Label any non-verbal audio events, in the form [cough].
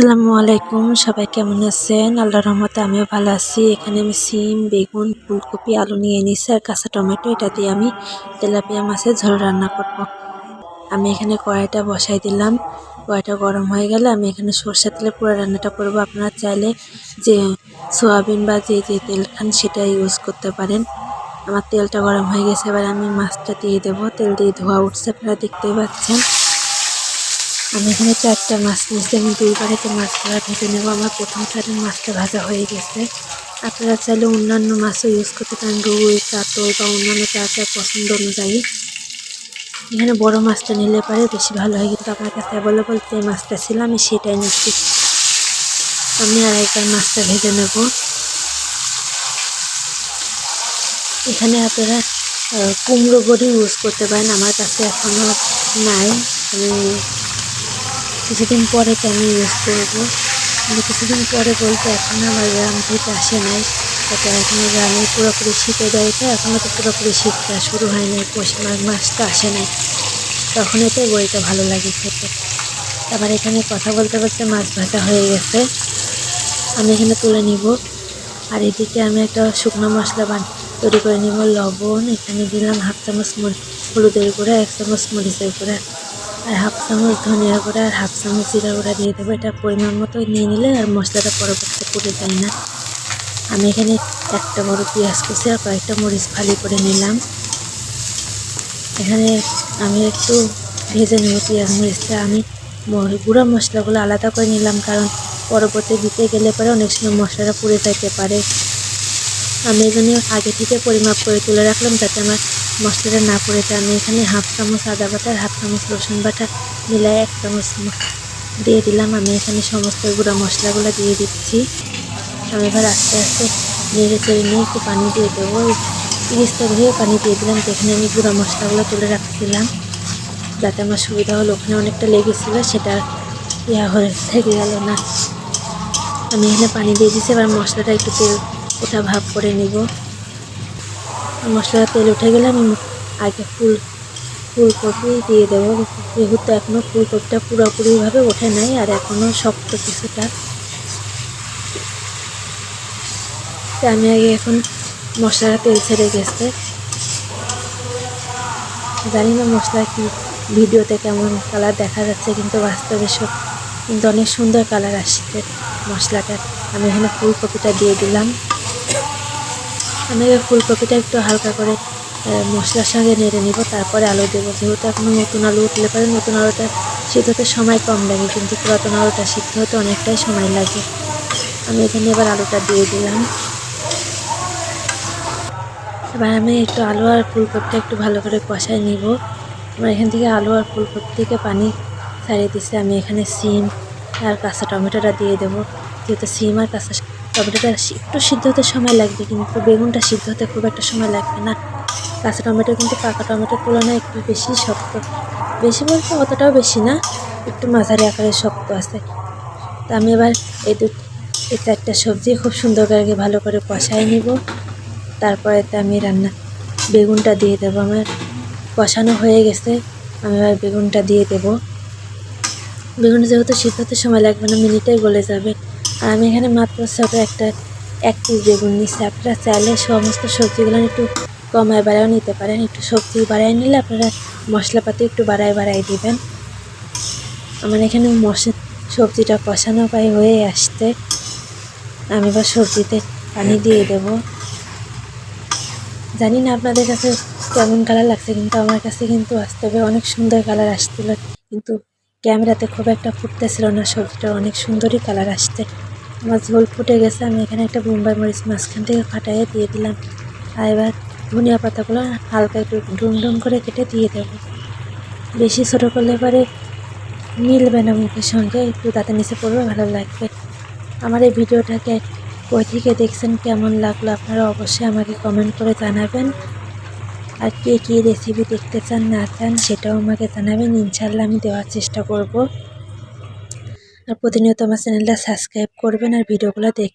আসসালামু আলাইকুম, সবাই কেমন আছেন? আল্লাহ রহমতে আমিও ভালো আছি। এখানে আমি সিম, বেগুন, ফুলকপি, আলু নিয়ে নিয়েছি আর কাঁচা টমেটো। এটা দিয়ে আমি তেলাপিয়া মাছের ঝোল রান্না করব। আমি এখানে কড়াইটা বসাই দিলাম। কড়াইটা গরম হয়ে গেলে আমি এখানে সর্ষে তেলে পুরো রান্নাটা করব। আপনারা চাইলে যে সোয়াবিন বা যে যে তেল খান সেটা ইউজ করতে পারেন। আমার তেলটা গরম হয়ে গেছে, এবার আমি মাছটা দিয়ে দেবো। তেল দিয়ে ধোয়া উঠছে, আপনারা দেখতেই পাচ্ছেন। আমি এখানে চারটা মাছ নিয়েছি, আমি দুইবারেতে মাছগুলো ভেজে নেব। আমার প্রথম সারের মাছটা ভাজা হয়ে গেছে। আপনারা চাইলে অন্যান্য মাছও ইউজ করতে পারেন, রুই কাতল বা অন্যান্য যা পছন্দ অনুযায়ী। এখানে বড় মাছটা নিলে পারে বেশি ভালো হয়, কিন্তু আপনার কাছে অ্যাভেলেবল যে মাছটা ছিল আমি সেটাই নিচ্ছি। আমি আর একবার মাছটা ভেজে নেব। এখানে আপনারা কুমড়ো বড়ি ইউজ করতে পারেন, আমার কাছে এখনও নাই। আমি কিছুদিন পরে তো আমি ইউজ করব। কিন্তু কিছুদিন পরে বলতে এখন আমার গ্রাম থেকে আসে নাই। তাতে এখনও গ্রামে পুরোপুরি শীতে দেয় তো এখনও তো পুরোপুরি শীতটা শুরু হয়নি পৌষ মাঘ মাসটা আসে নাই। তখনই তো বইটা ভালো লাগে খেতে। আবার এখানে কথা বলতে বলতে মাছ ভাজা হয়ে গেছে। আমি এখানে তুলে নিব। আর এদিকে আমি একটা শুকনো মশলা বান তৈরি করে নিব। লবণ, এখানে দিলাম হাফ চামচ হলুদের গুঁড়া, এক চামচ মরিচের গুঁড়া। আর হাফ চামচ ধনিয়া গুঁড়া আর হাফ চামচ জিরা গুঁড়া দিয়ে দেবো। এটা পরিমাণ মতো নিয়ে নিলে আর মশলাটা পরবর্তীতে পুড়ে যায় না। আমি এখানে একটা বড় পেঁয়াজ কুচি আর কয়েকটা মরিচ ফালি করে নিলাম। এখানে আমি একটু ভেজে নেব পেঁয়াজ মরিচটা। আমি গুঁড়া মশলাগুলো আলাদা করে নিলাম কারণ পরবর্তী দিতে গেলে পরে অনেক সময় মশলাটা পুড়ে যাইতে পারে। আমি এখানে আগে থেকে পরিমাপ করে তুলে রাখলাম যাতে আমার মশলাটা না পড়ে যায় আমি এখানে হাফ চামচ আদা বাটা আর হাফ চামচ রসুন বাটা মিলাই এক চামচ দিয়ে দিলাম। আমি এখানে সমস্ত গুঁড়া মশলাগুলো দিয়ে দিচ্ছি। আমি এবার আস্তে আস্তে নেড়ে চেড়ে নিয়ে একটু পানি দিয়ে দেবো। তিরিশটা ধুয়ে পানি দিয়ে দিলাম। যেখানে আমি গুঁড়া মশলাগুলো তুলে রাখছিলাম। যাতে আমার সুবিধা হলো। ওখানে অনেকটা লেগেছিলো। সেটা ইয়া হয়ে থেকে [laughs] গেল না। আমি এখানে পানি দিয়ে দিচ্ছি এবার মশলাটা একটু তেল ওটা ভাব করে নিব। মশলাটা তেল উঠে গেলে আমি আগে ফুল, ফুলকপি দিয়ে দেবো। যেহেতু এখনও ফুলকপিটা পুরোপুরিভাবে ওঠে নাই আর এখনও শক্ত কিছুটা। আমি আগে এখন মশলাটা তেল ছেড়ে গেছে। জানি না মশলা কি, ভিডিওতে কেমন কালার দেখা যাচ্ছে, কিন্তু বাস্তবে সব, কিন্তু অনেক সুন্দর কালার আসছে মশলাটা আমি এখানে ফুলকপিটা দিয়ে দিলাম। আমি ফুলকপিটা একটু হালকা করে মশলার সঙ্গে নেড়ে নিব, তারপরে আলু দেবো। যেহেতু এখনও নতুন আলু উঠলে পারে নতুন আলুটা সিদ্ধ হতে সময় কম লাগে, কিন্তু পুরাতন আলুটা সিদ্ধ হতে অনেকটাই সময় লাগে। আমি এখানে এবার আলুটা দিয়ে দিলাম। এবার আমি একটু আলু আর ফুলকপিটা একটু ভালো করে কষাই নিব। আমার এখান থেকে আলু আর ফুলকপি থেকে পানি ছাড়িয়ে দিচ্ছে। আমি এখানে সিম আর কাঁচা টমেটোটা দিয়ে দেবো। যেহেতু সিম আর কাঁচা টমেটোটা একটু সিদ্ধ হতে সময় লাগবে কিন্তু বেগুনটা সিদ্ধ হতে খুব একটা সময় লাগবে না। কাঁচা টমেটো কিন্তু পাকা টমেটোর তুলনায় একটু বেশি শক্ত। বেশি বলতে অতটাও বেশি না, একটু মাঝারি আকারে শক্ত আছে। তা আমি এবার এই দু এই চারটা সবজি খুব সুন্দর করে ভালো করে কষাই নিব। তারপরে তো আমি রান্না বেগুনটা দিয়ে দেবো আমার। কষানো হয়ে গেছে, আমি এবার বেগুনটা দিয়ে দেব। বেগুন যেহেতু সিদ্ধ হতে সময় লাগবে না, মিনিটেই গলে যাবে। আমি এখানে মাত্র ছোটো একটা এক পিস বেগুন নিচ্ছি। আপনারা চাইলে সমস্ত সবজিগুলো একটু কমায় বাড়ায় নিতে পারেন। একটু সবজি বাড়ায় নিলে আপনারা মশলাপাতি একটু বাড়ায় বাড়ায় দিবেন। আমার এখানে মশ সবজিটা কষানো প্রায় হয়ে আসতে আমি এবার সবজিতে পানি দিয়ে দেবো। জানি না আপনাদের কাছে কেমন কালার লাগছে, কিন্তু আমার কাছে কিন্তু বাস্তবে অনেক সুন্দর কালার আসছিল। কিন্তু ক্যামেরাতে খুব একটা ফুটতেছিল না, সবজিটা অনেক সুন্দরই কালার আসছে। আমার ঝোল ফুটে গেছে, আমি এখানে একটা বোম্বাই মরিচ মাঝখান থেকে ফাটাইয়ে দিয়ে দিলাম। আর এবার ধনিয়া পাতাগুলো হালকা একটু ডুম ডুম করে কেটে দিয়ে দেবো। বেশি ছোটো করলে পরে মিলবে না মুখের সঙ্গে, একটু তাতে নিচে পড়বে, ভালো লাগবে। আমার এই ভিডিওটাকে কই থেকে দেখছেন, কেমন লাগল আপনারা অবশ্যই আমাকে কমেন্ট করে জানাবেন। আর কে কী রেসিপি দেখতে চান, না চান, সেটাও আমাকে জানাবেন। ইনশাল্লাহ আমি দেওয়ার চেষ্টা করব। আর প্রতিনিয়ত আমার চ্যানেলটা সাবস্ক্রাইব করবেন আর ভিডিওগুলো দেখ